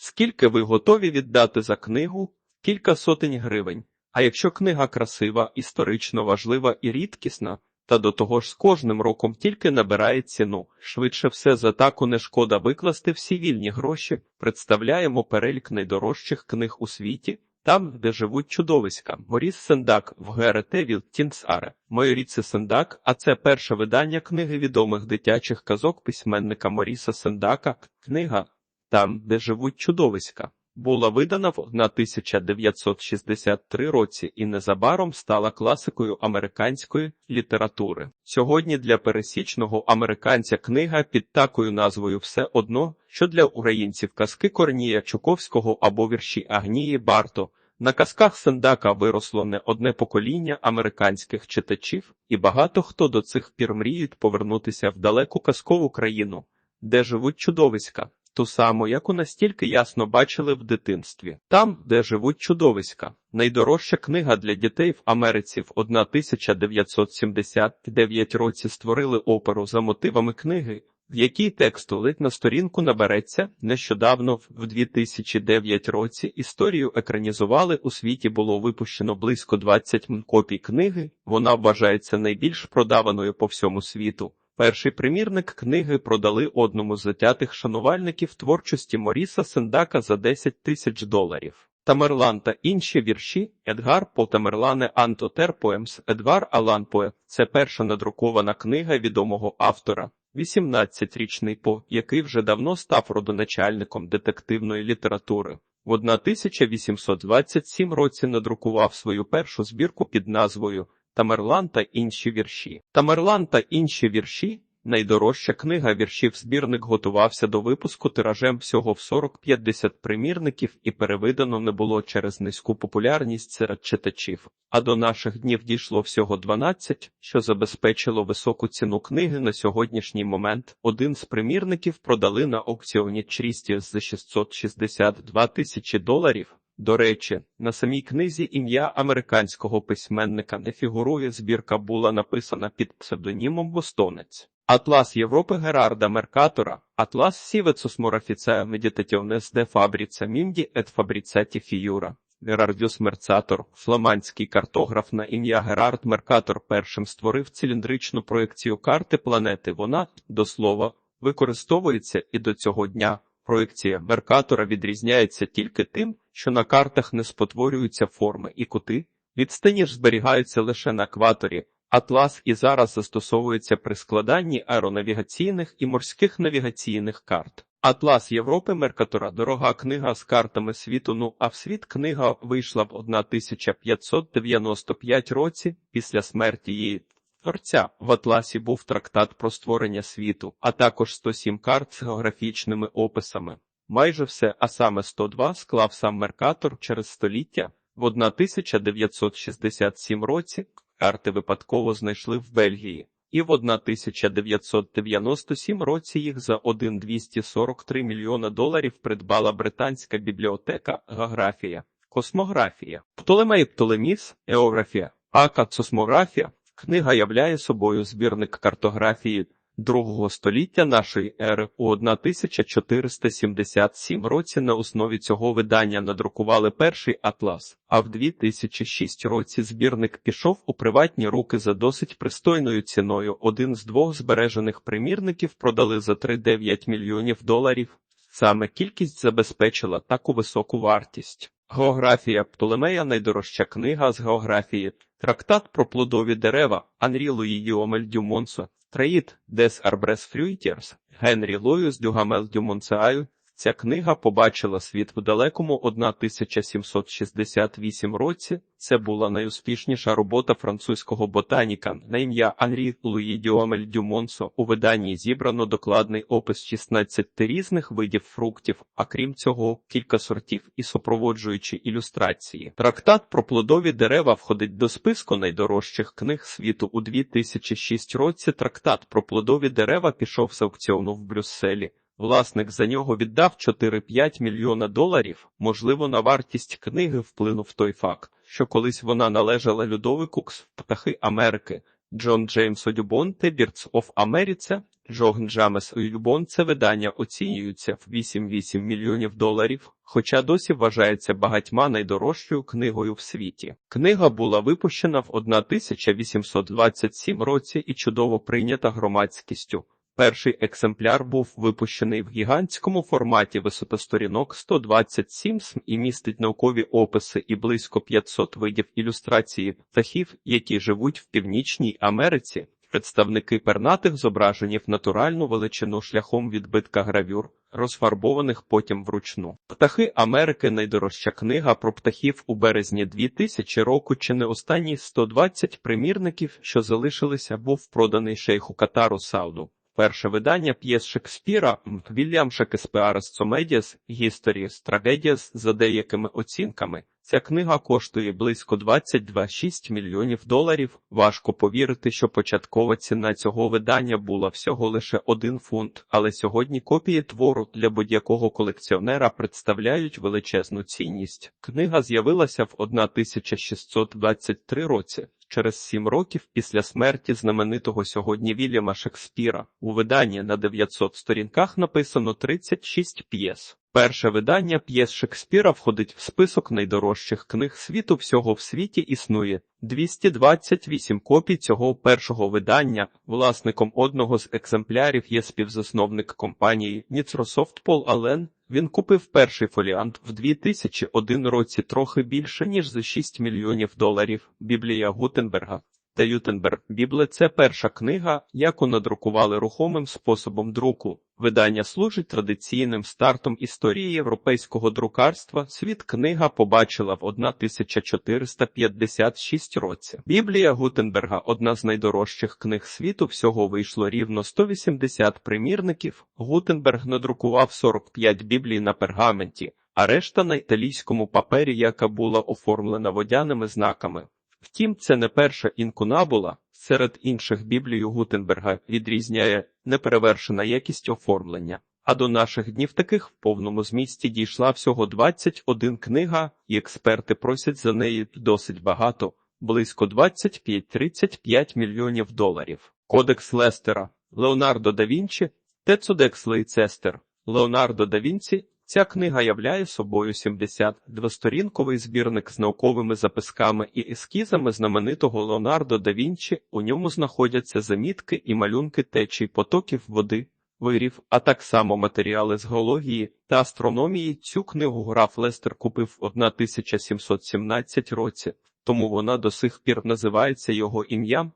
Скільки ви готові віддати за книгу? Кілька сотень гривень. А якщо книга красива, історично важлива і рідкісна, та до того ж з кожним роком тільки набирає ціну. Швидше все за таку не шкода викласти всі вільні гроші. Представляємо перелік найдорожчих книг у світі. Там, де живуть чудовиська, Моріс Сендак в ГРТ Вілтінсаре. Майоріце Сендак, а це перше видання книги відомих дитячих казок письменника Моріса Сендака. Книга Там, де живуть чудовиська. Була видана в 1963 році і незабаром стала класикою американської літератури. Сьогодні для пересічного американця книга під такою назвою все одно, що для українців казки Корнія Чуковського або вірші Агнії Барто. На казках Сендака виросло не одне покоління американських читачів, і багато хто до цих пір мріють повернутися в далеку казкову країну, де живуть чудовиська ту саму, яку настільки ясно бачили в дитинстві. Там, де живуть чудовиська. Найдорожча книга для дітей в Америці в 1979 році створили оперу за мотивами книги, в якій тексту ледь на сторінку набереться. Нещодавно, в 2009 році, історію екранізували. У світі було випущено близько 20 копій книги. Вона вважається найбільш продаваною по всьому світу. Перший примірник книги продали одному з затятих шанувальників творчості Моріса Сендака за 10 тисяч доларів. Тамерлан та інші вірші Едгар По Тамерлане Антотер Поемс Едвар Алан Поe – це перша надрукована книга відомого автора. 18-річний По, який вже давно став родоначальником детективної літератури. В 1827 році надрукував свою першу збірку під назвою Тамерлан та інші вірші. Тамерлан та інші вірші найдорожча книга віршів збірник готувався до випуску тиражем всього в 40-50 примірників і перевидано не було через низьку популярність серед читачів. А до наших днів дійшло всього 12, що забезпечило високу ціну книги на сьогоднішній момент. Один з примірників продали на аукціоні Чрісті за 662 тисячі доларів. До речі, на самій книзі ім'я американського письменника не фігурує. Збірка була написана під псевдонімом Бостонець. Атлас Європи Герарда Меркатора, Атлас Сівецус Морафіцея Медитатівнес де Фабріца Мімді ет Фабріцеті Фіюра. Герардіус Мерцатор, фламандський картограф на ім'я Герард Меркатор першим створив циліндричну проекцію карти планети. Вона, до слова, використовується і до цього дня. Проекція Меркатора відрізняється тільки тим, що на картах не спотворюються форми і кути, відстані ж зберігаються лише на екваторі. Атлас і зараз застосовується при складанні аеронавігаційних і морських навігаційних карт. Атлас Європи Меркатора дорога книга з картами світу. Ну а в світ книга вийшла в 1595 році після смерті її. Творця в Атласі був трактат про створення світу, а також 107 карт з географічними описами. Майже все, а саме 102 склав сам Меркатор через століття. В 1967 році карти випадково знайшли в Бельгії, і в 1997 році їх за 1,243 мільйона доларів придбала британська бібліотека Географія, Космографія, Птолемей Птолеміс, Еографія, Ака Цосмографія. Книга являє собою збірник картографії другого століття нашої ери у 1477 році на основі цього видання надрукували перший атлас, а в 2006 році збірник пішов у приватні руки за досить пристойною ціною. Один з двох збережених примірників продали за 3,9 мільйонів доларів. Саме кількість забезпечила таку високу вартість. Географія Птолемея найдорожча книга з географії, трактат про плодові дерева Анрі Луї Дюомель Дюмонсо, Траїд Дес Арбрес Фрюйтерс, Генрі Луюс Дюгамел Дюмонсеаю. Ця книга побачила світ в далекому 1768 році. Це була найуспішніша робота французького ботаніка на ім'я Анрі Луї Дюамель Дюмонсо. У виданні зібрано докладний опис 16 різних видів фруктів, а крім цього, кілька сортів і супроводжуючі ілюстрації. Трактат про плодові дерева входить до списку найдорожчих книг світу у 2006 році. Трактат про плодові дерева пішов з аукціону в Брюсселі. Власник за нього віддав 4-5 мільйона доларів. Можливо, на вартість книги вплинув той факт, що колись вона належала Людовику Кс, птахи Америки. Джон Джеймс Одюбон та Birds of America. Джон Джамес Одюбон це видання оцінюється в 8,8 мільйонів доларів, хоча досі вважається багатьма найдорожчою книгою в світі. Книга була випущена в 1827 році і чудово прийнята громадськістю. Перший екземпляр був випущений в гігантському форматі висотосторінок 127 см і містить наукові описи і близько 500 видів ілюстрації птахів, які живуть в Північній Америці. Представники пернатих зображені в натуральну величину шляхом відбитка гравюр, розфарбованих потім вручну. Птахи Америки найдорожча книга про птахів у березні 2000 року чи не останні 120 примірників, що залишилися, був проданий шейху Катару Сауду. Перше видання п'єс Шекспіра Вільям Шекспіарес Цомедіас Histories Tragedies за деякими оцінками. Ця книга коштує близько 22,6 мільйонів доларів. Важко повірити, що початкова ціна цього видання була всього лише один фунт, але сьогодні копії твору для будь-якого колекціонера представляють величезну цінність. Книга з'явилася в 1623 році. Через сім років після смерті знаменитого сьогодні Вільяма Шекспіра у виданні на 900 сторінках написано 36 п'єс. Перше видання п'єс Шекспіра входить в список найдорожчих книг світу. Всього в світі існує 228 копій цього першого видання. Власником одного з екземплярів є співзасновник компанії Ніцрософт Пол Ален. Він купив перший фоліант в 2001 році трохи більше, ніж за 6 мільйонів доларів. Біблія Гутенберга та Ютенберг. Бібле це перша книга, яку надрукували рухомим способом друку. Видання служить традиційним стартом історії європейського друкарства. Світ книга побачила в 1456 році. Біблія Гутенберга одна з найдорожчих книг світу. Всього вийшло рівно 180 примірників. Гутенберг надрукував 45 біблій на пергаменті, а решта на італійському папері, яка була оформлена водяними знаками. Втім, це не перша інкунабула. Серед інших біблію Гутенберга відрізняє неперевершена якість оформлення. А до наших днів таких в повному змісті дійшла всього 21 книга, і експерти просять за неї досить багато, близько 25-35 мільйонів доларів. Кодекс Лестера, Леонардо да Вінчі, Тецодекс Лейцестер, Леонардо да Вінці Ця книга являє собою 72-сторінковий збірник з науковими записками і ескізами знаменитого Леонардо да Вінчі. У ньому знаходяться замітки і малюнки течій потоків води, вирів, а так само матеріали з геології та астрономії. Цю книгу граф Лестер купив в 1717 році, тому вона до сих пір називається його ім'ям.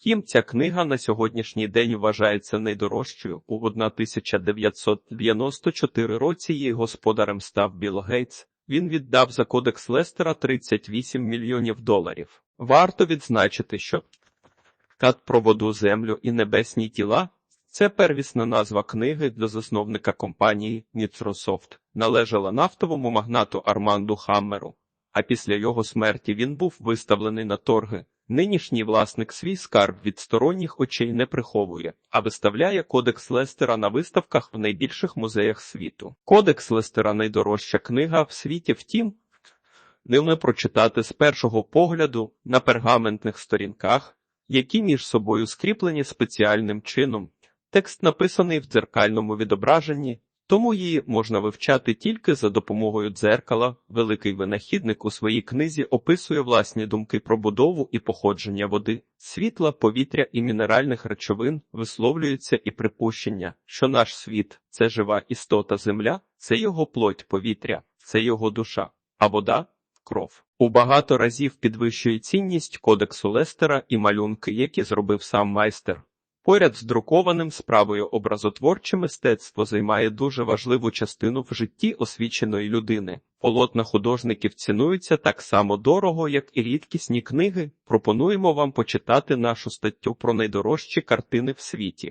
Втім, ця книга на сьогоднішній день вважається найдорожчою. У 1994 році її господарем став Білл Гейтс. Він віддав за кодекс Лестера 38 мільйонів доларів. Варто відзначити, що «Кат про воду, землю і небесні тіла це первісна назва книги для засновника компанії Ніцрософт, належала нафтовому магнату Арманду Хаммеру, а після його смерті він був виставлений на торги. Нинішній власник свій скарб від сторонніх очей не приховує, а виставляє кодекс Лестера на виставках в найбільших музеях світу. Кодекс Лестера найдорожча книга в світі, втім, ними прочитати з першого погляду на пергаментних сторінках, які між собою скріплені спеціальним чином. Текст написаний в дзеркальному відображенні, тому її можна вивчати тільки за допомогою дзеркала. Великий винахідник у своїй книзі описує власні думки про будову і походження води, світла, повітря і мінеральних речовин, висловлюється і припущення, що наш світ це жива істота земля, це його плоть повітря, це його душа, а вода кров. У багато разів підвищує цінність кодексу Лестера і малюнки, які зробив сам майстер. Поряд з друкованим справою образотворче мистецтво займає дуже важливу частину в житті освіченої людини. Полотна художників цінуються так само дорого, як і рідкісні книги. Пропонуємо вам почитати нашу статтю про найдорожчі картини в світі.